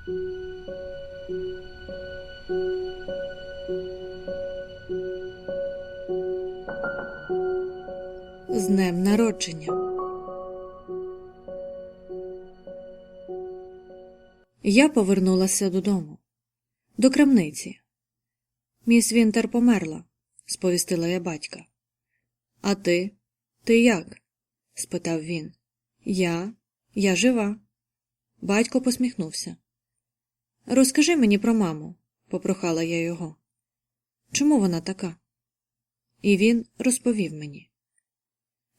З днем народження. Я повернулася додому, до крамниці. Міс Вінтер померла, сповістила я батька. А ти? Ти як? спитав він. Я? Я жива. Батько посміхнувся. Розкажи мені про маму, попрохала я його. Чому вона така? І він розповів мені.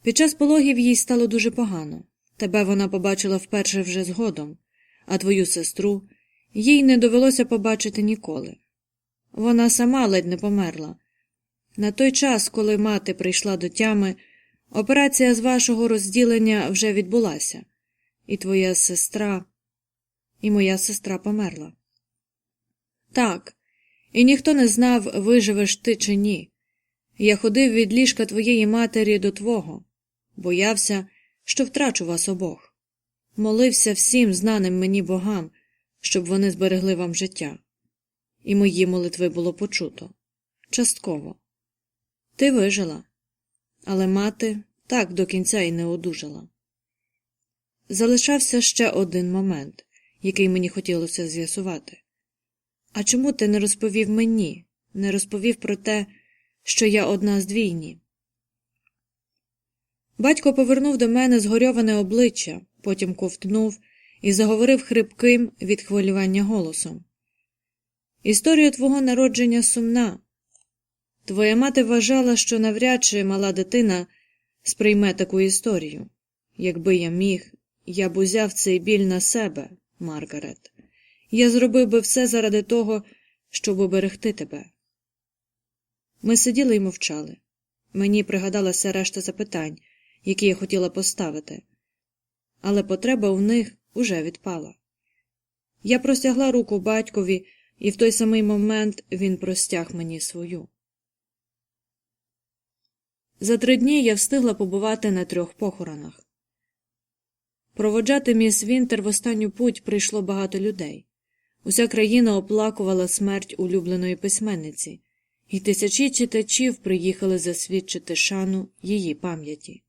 Під час пологів їй стало дуже погано. Тебе вона побачила вперше вже згодом, а твою сестру їй не довелося побачити ніколи. Вона сама ледь не померла. На той час, коли мати прийшла до тями, операція з вашого розділення вже відбулася, і твоя сестра, і моя сестра померла. Так, і ніхто не знав, виживеш ти чи ні. Я ходив від ліжка твоєї матері до твого, боявся, що втрачу вас обох. Молився всім знаним мені богам, щоб вони зберегли вам життя. І мої молитви було почуто частково. Ти вижила, але мати так до кінця і не одужала. Залишався ще один момент, який мені хотілося з'ясувати. А чому ти не розповів мені, не розповів про те, що я одна з двійні? Батько повернув до мене згорьоване обличчя, потім ковтнув і заговорив хрипким від хвилювання голосом. Історія твого народження сумна. Твоя мати вважала, що навряд чи мала дитина сприйме таку історію. Якби я міг, я б узяв цей біль на себе, Маргарет. Я зробив би все заради того, щоб уберегти тебе. Ми сиділи й мовчали. Мені пригадалася решта запитань, які я хотіла поставити, але потреба у них уже відпала. Я простягла руку батькові, і в той самий момент він простяг мені свою. За три дні я встигла побувати на трьох похоронах. Проводжати міс Вінтер в останню путь прийшло багато людей. Уся країна оплакувала смерть улюбленої письменниці, і тисячі читачів приїхали засвідчити шану її пам'яті.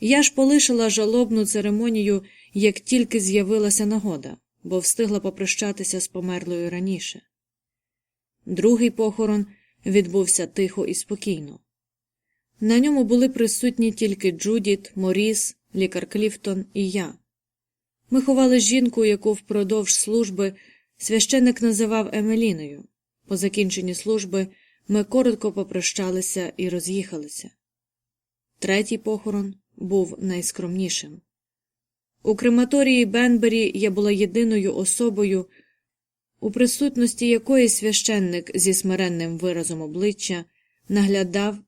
Я ж полишила жалобну церемонію, як тільки з'явилася нагода, бо встигла попрощатися з померлою раніше. Другий похорон відбувся тихо і спокійно. На ньому були присутні тільки Джудіт, Моріс, лікар Кліфтон і я. Ми ховали жінку, яку впродовж служби священник називав Емеліною. По закінченні служби ми коротко попрощалися і роз'їхалися. Третій похорон був найскромнішим. У крематорії Бенбері я була єдиною особою, у присутності якої священник зі смиренним виразом обличчя наглядав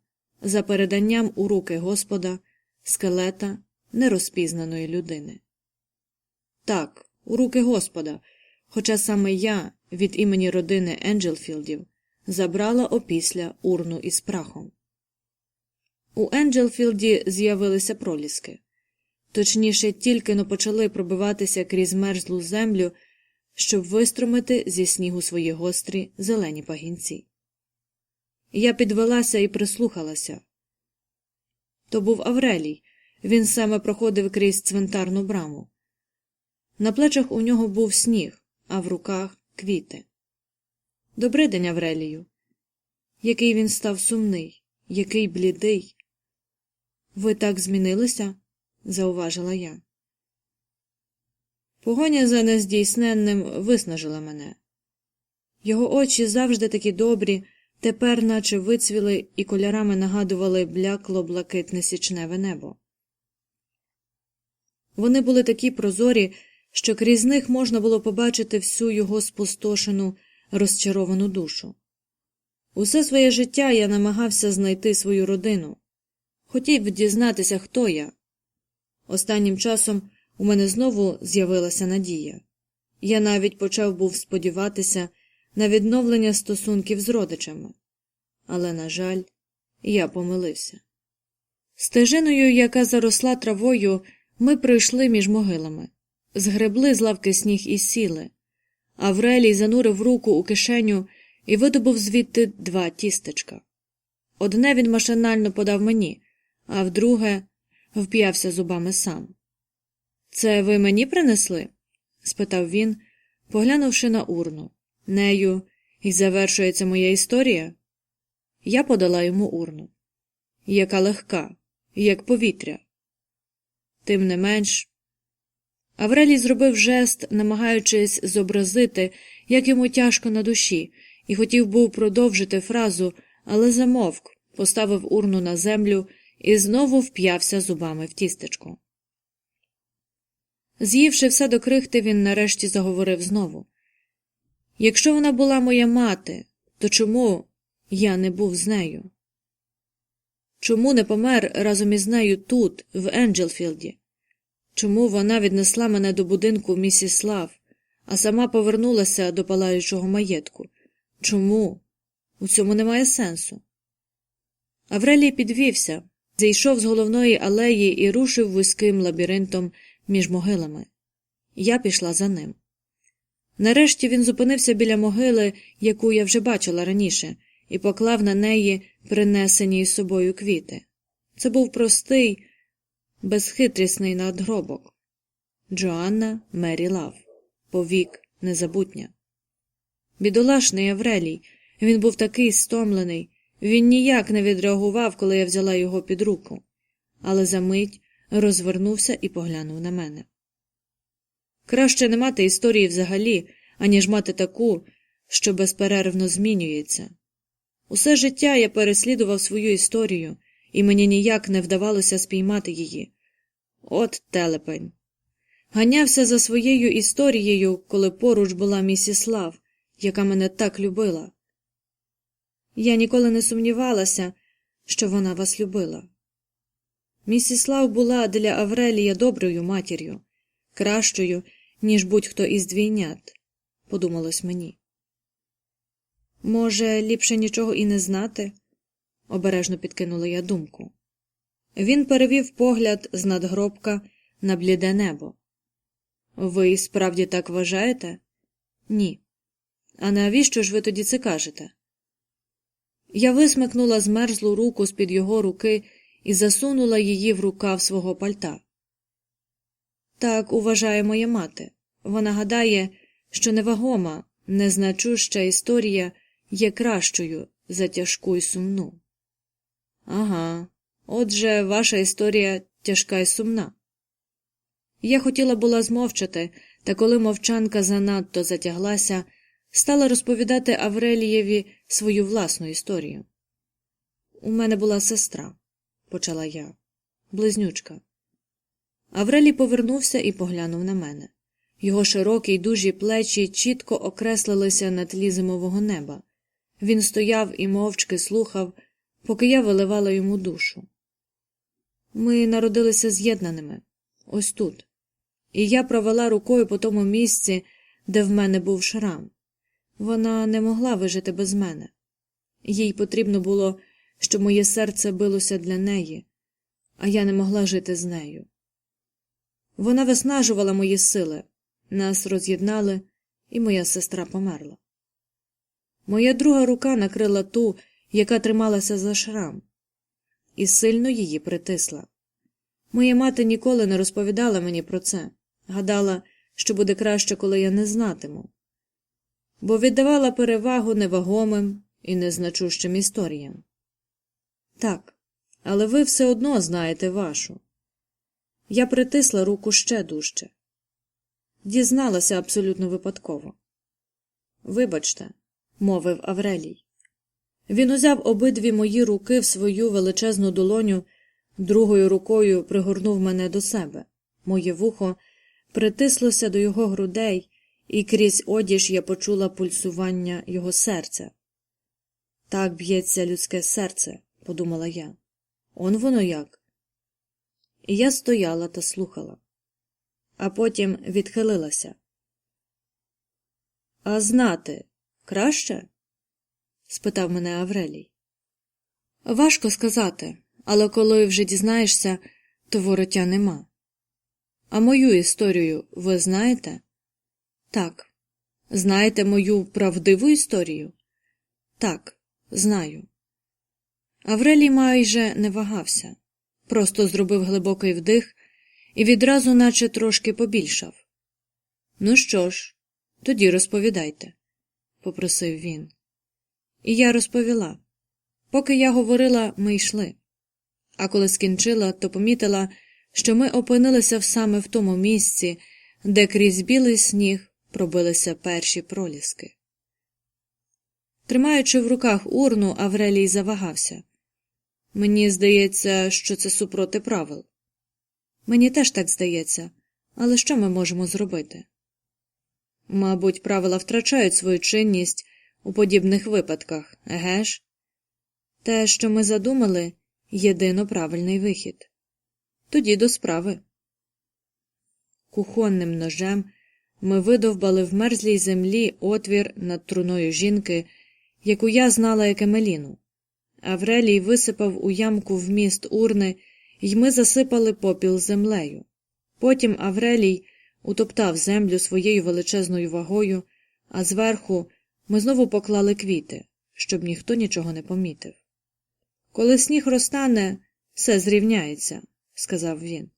за переданням у руки Господа скелета нерозпізнаної людини. Так, у руки Господа, хоча саме я від імені родини Енджелфілдів забрала опісля урну із прахом. У Енджелфілді з'явилися проліски. Точніше, тільки но почали пробиватися крізь мерзлу землю, щоб вистромити зі снігу свої гострі зелені пагінці. Я підвелася і прислухалася. То був Аврелій, він саме проходив крізь цвинтарну браму. На плечах у нього був сніг, а в руках квіти. Добрий день, Аврелію. Який він став сумний, який блідий. Ви так змінилися? зауважила я. Погоня за нездійсненним виснажила мене. Його очі завжди такі добрі, тепер наче вицвіли і кольорами нагадували блякло блакитне січневе небо. Вони були такі прозорі, що крізь них можна було побачити всю його спустошену, розчаровану душу. Усе своє життя я намагався знайти свою родину, хотів дізнатися, хто я. Останнім часом у мене знову з'явилася надія. Я навіть почав був сподіватися на відновлення стосунків з родичами. Але, на жаль, я помилився. Стежиною, яка заросла травою, ми пройшли між могилами, згребли з лавки сніг і сіли, Аврелій занурив руку у кишеню і видобув звідти два тістечка. Одне він машинально подав мені, а вдруге вп'явся зубами сам. Це ви мені принесли? спитав він, поглянувши на урну. Нею і завершується моя історія. Я подала йому урну. Яка легка, як повітря. Тим не менш. Аврелій зробив жест, намагаючись зобразити, як йому тяжко на душі, і хотів був продовжити фразу, але замовк, поставив урну на землю і знову вп'явся зубами в тістечко. З'ївши все до крихти, він нарешті заговорив знову. Якщо вона була моя мати, то чому я не був з нею? Чому не помер разом із нею тут, в Енджелфілді? Чому вона віднесла мене до будинку місіс Лав, а сама повернулася до палаючого маєтку? Чому? У цьому немає сенсу. Аврелій підвівся, зійшов з головної алеї і рушив вузьким лабіринтом між могилами. Я пішла за ним. Нарешті він зупинився біля могили, яку я вже бачила раніше, і поклав на неї принесені із собою квіти. Це був простий, безхитрісний надгробок. Джоанна Мері Лав. Повік незабутня. Бідолашний Аврелій. Він був такий стомлений. Він ніяк не відреагував, коли я взяла його під руку, але за мить розвернувся і поглянув на мене. Краще не мати історії взагалі, аніж мати таку, що безперервно змінюється. Усе життя я переслідував свою історію, і мені ніяк не вдавалося спіймати її. От телепень. Ганявся за своєю історією, коли поруч була місіс Лав, яка мене так любила. Я ніколи не сумнівалася, що вона вас любила. Місіс Лав була для Аврелія доброю матір'ю, кращою, ніж будь-хто із двійнят, подумалось мені. Може, ліпше нічого і не знати? Обережно підкинула я думку. Він перевів погляд з надгробка на бліде небо. Ви справді так вважаєте? Ні. А навіщо ж ви тоді це кажете? Я висмикнула змерзлу руку з під його руки і засунула її в рукав свого пальта. Так уважає моя мати. Вона гадає, що невагома, незначуща історія є кращою за тяжку й сумну. Ага, отже, ваша історія тяжка й сумна. Я хотіла була змовчати, та коли мовчанка занадто затяглася, стала розповідати Аврелієві свою власну історію. У мене була сестра, почала я, близнючка. Аврелій повернувся і поглянув на мене. Його широкі й дужі плечі чітко окреслилися на тлі зимового неба. Він стояв і мовчки слухав, поки я виливала йому душу. Ми народилися з'єднаними, ось тут, і я провела рукою по тому місці, де в мене був шрам. Вона не могла вижити без мене. Їй потрібно було, щоб моє серце билося для неї, а я не могла жити з нею. Вона виснажувала мої сили, нас роз'єднали, і моя сестра померла. Моя друга рука накрила ту, яка трималася за шрам, і сильно її притисла. Моя мати ніколи не розповідала мені про це, гадала, що буде краще, коли я не знатиму, бо віддавала перевагу невагомим і незначущим історіям. Так, але ви все одно знаєте вашу. Я притисла руку ще дужче. Дізналася абсолютно випадково. Вибачте, мовив Аврелій. Він узяв обидві мої руки в свою величезну долоню, другою рукою пригорнув мене до себе. Моє вухо притислося до його грудей, і крізь одіж я почула пульсування його серця. Так б'ється людське серце, подумала я. Он воно як. І я стояла та слухала, а потім відхилилася. А знати краще? Спитав мене Аврелій. Важко сказати, але коли вже дізнаєшся, то вороття нема. А мою історію ви знаєте? Так, Знаєте мою правдиву історію? Так, знаю. Аврелій майже не вагався, просто зробив глибокий вдих і відразу, наче трошки побільшав. Ну що ж, тоді розповідайте, попросив він. І я розповіла. Поки я говорила, ми йшли. А коли скінчила, то помітила, що ми опинилися саме в тому місці, де крізь білий сніг пробилися перші проліски. Тримаючи в руках урну, Аврелій завагався. Мені здається, що це супроти правил. Мені теж так здається, але що ми можемо зробити? Мабуть, правила втрачають свою чинність у подібних випадках, еге ж? Те, що ми задумали, єдино правильний вихід. Тоді до справи. Кухонним ножем ми видовбали в мерзлій землі отвір над труною жінки, яку я знала як Емеліну. Аврелій висипав у ямку вміст урни, і ми засипали попіл землею. Потім Аврелій утоптав землю своєю величезною вагою, а зверху ми знову поклали квіти, щоб ніхто нічого не помітив. Коли сніг розтане, все зрівняється, сказав він.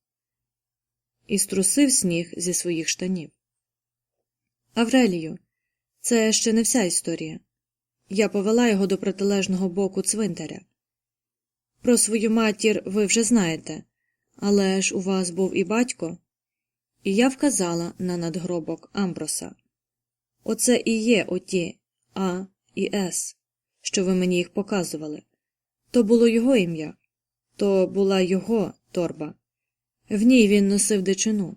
І струсив сніг зі своїх штанів. Аврелію, це ще не вся історія. Я повела його до протилежного боку цвинтаря. Про свою матір ви вже знаєте, але ж у вас був і батько. І я вказала на надгробок Амброса. Оце і є оті А і С, що ви мені їх показували. То було його ім'я, то була його торба. В ній він носив дичину.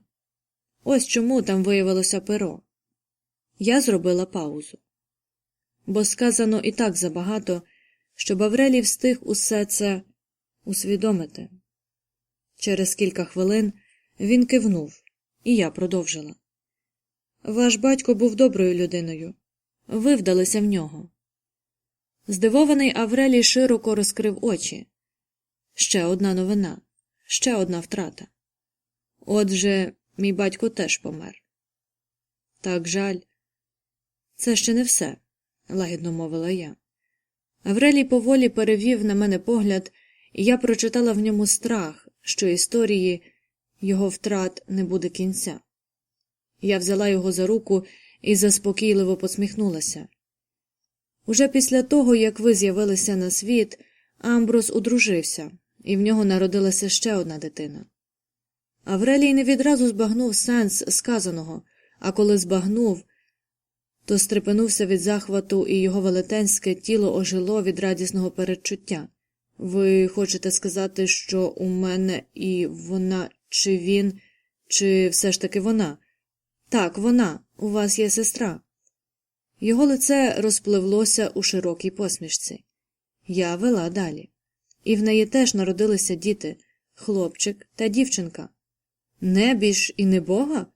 Ось чому там виявилося перо. Я зробила паузу. Бо сказано і так забагато, щоб Аврелій встиг усе це усвідомити. Через кілька хвилин він кивнув, і я продовжила. Ваш батько був доброю людиною. Ви вдалися в нього. Здивований Аврелій широко розкрив очі. Ще одна новина, ще одна втрата. Отже, мій батько теж помер. Так жаль. Це ще не все, лагідно мовила я. Аврелій поволі перевів на мене погляд, і я прочитала в ньому страх, що історії його втрат не буде кінця. Я взяла його за руку і заспокійливо посміхнулася. Уже після того, як ви з'явилися на світ, Амброс одружився, і в нього народилася ще одна дитина. Аврелій не відразу збагнув сенс сказаного, а коли збагнув, то стрепенувся від захвату, і його велетенське тіло ожило від радісного передчуття. Ви хочете сказати, що у мене і вона, чи він, чи все ж таки вона? Так, вона, у вас є сестра. Його лице розпливлося у широкій посмішці. Я вела далі. І в неї теж народилися діти хлопчик та дівчинка. Небіж і не бога?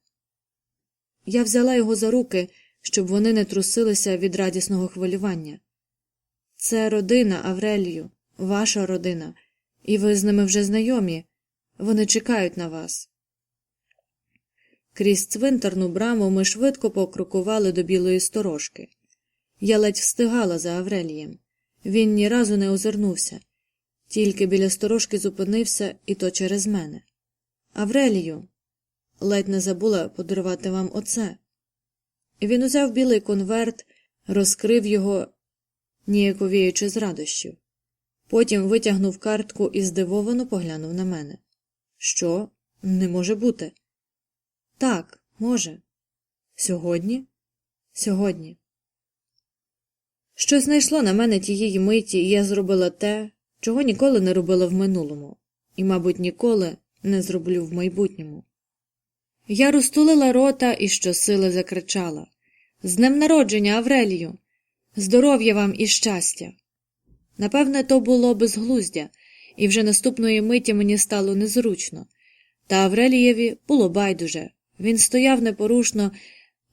Я взяла його за руки, щоб вони не трусилися від радісного хвилювання. Це родина, Аврелію, ваша родина, і ви з ними вже знайомі. Вони чекають на вас. Крізь цвинтарну браму ми швидко покрокували до білої сторожки. Я ледь встигала за Аврелієм. Він ні разу не озирнувся, тільки біля сторожки зупинився, і то через мене. Аврелію, ледь не забула подарувати вам оце. Він узяв білий конверт, розкрив його, ніяковіючи з радощів. Потім витягнув картку і здивовано поглянув на мене. Що? Не може бути. Так, може. Сьогодні? Сьогодні. Щось знайшло на мене тієї миті, і я зробила те, чого ніколи не робила в минулому, і, мабуть, ніколи не зроблю в майбутньому. Я розтулила рота і щосили закричала З днем народження, Аврелію! Здоров'я вам і щастя! Напевне, то було безглуздя, і вже наступної миті мені стало незручно, та Аврелієві було байдуже. Він стояв непорушно,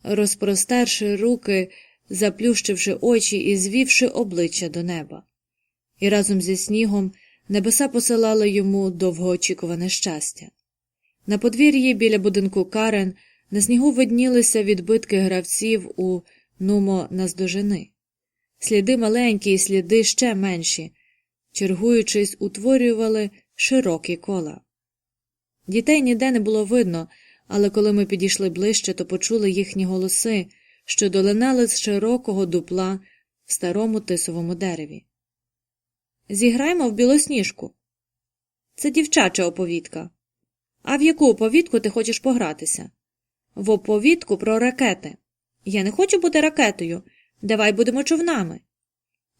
розпростерши руки, заплющивши очі і звівши обличчя до неба. І разом зі снігом небеса посилали йому довгоочікуване щастя. На подвір'ї біля будинку Карен На снігу виднілися відбитки гравців у нумо наздожени. Сліди маленькі і сліди ще менші, чергуючись, утворювали широкі кола. Дітей ніде не було видно, але коли ми підійшли ближче, то почули їхні голоси, що долинали з широкого дупла в старому тисовому дереві. Зіграємо в білосніжку. Це дівчача оповідка. А в яку оповідку ти хочеш погратися? В оповідку про ракети. Я не хочу бути ракетою. Давай будемо човнами.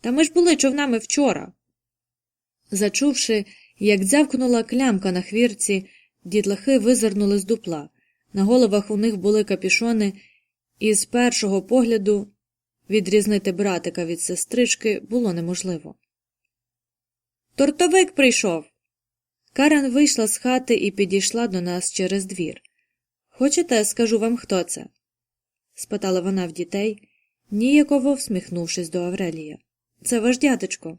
Та ми ж були човнами вчора. Зачувши, як дзявкнула клямка на хвірці, дітлахи визирнули з дупла. На головах у них були капішони, і з першого погляду відрізнити братика від сестрички було неможливо. Тортовик прийшов. Карен вийшла з хати і підійшла до нас через двір. Хочете, скажу вам, хто це? спитала вона в дітей, ніяково всміхнувшись до Аврелія. Це ваш дядечко.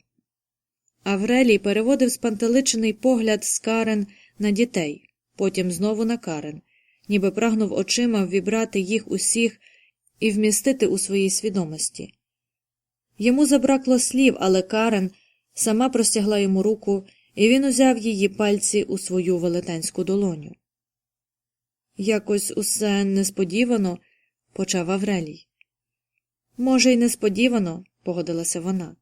Аврелій переводив спантеличений погляд з Карен на дітей, потім знову на Карен, ніби прагнув очима ввібрати їх усіх і вмістити у своїй свідомості. Йому забракло слів, але Карен сама простягла йому руку, і він узяв її пальці у свою велетенську долоню. Якось усе несподівано, почав Аврелій. Може, й несподівано, погодилася вона,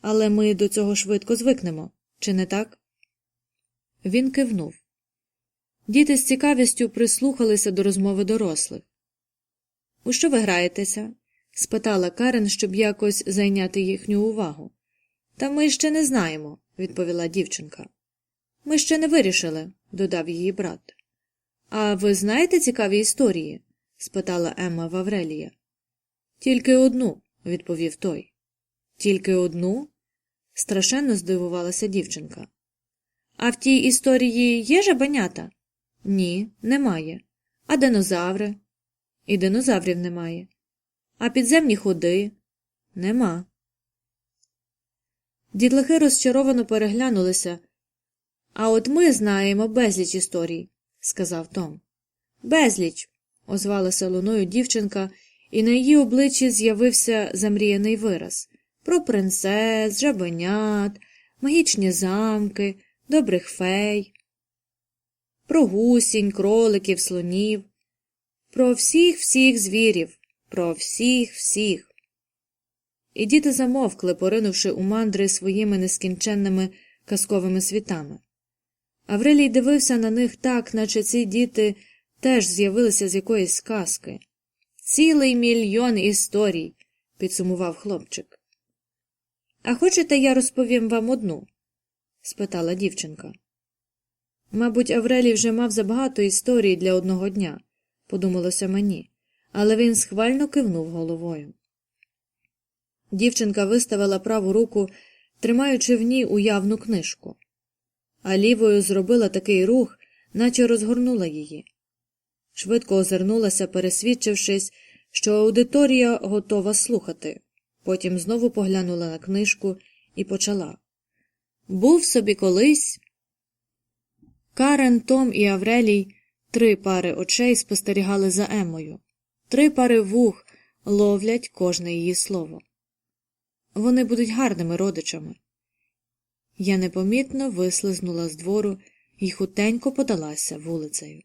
але ми до цього швидко звикнемо, чи не так? Він кивнув. Діти з цікавістю прислухалися до розмови дорослих. У що ви граєтеся? спитала Карен, щоб якось зайняти їхню увагу. Та ми ще не знаємо, відповіла дівчинка. Ми ще не вирішили, додав її брат. А ви знаєте цікаві історії? спитала Емма Ваврелія. Тільки одну, відповів той. Тільки одну? страшенно здивувалася дівчинка. А в тій історії є жабенята? Ні, немає. А динозаври? І динозаврів немає. А підземні ходи? Нема. Дітлахи розчаровано переглянулися. А от ми знаємо безліч історій, сказав Том. Безліч, озвалася луною дівчинка, і на її обличчі з'явився замріяний вираз про принцес, жабенят, магічні замки, добрих фей, про гусінь, кроликів, слонів, про всіх всіх звірів, про всіх всіх. І діти замовкли, поринувши у мандри своїми нескінченними казковими світами. Аврелій дивився на них так, наче ці діти теж з'явилися з якоїсь сказки. Цілий мільйон історій, підсумував хлопчик. А хочете, я розповім вам одну? спитала дівчинка. Мабуть, Аврелій вже мав забагато історій для одного дня, подумалося мені, але він схвально кивнув головою. Дівчинка виставила праву руку, тримаючи в ній уявну книжку, а лівою зробила такий рух, наче розгорнула її. Швидко озирнулася, пересвідчившись, що аудиторія готова слухати. Потім знову поглянула на книжку і почала. Був собі колись. Карен, Том і Аврелій три пари очей спостерігали за Емою, три пари вух ловлять кожне її слово. Вони будуть гарними родичами. Я непомітно вислизнула з двору і хутенько подалася вулицею.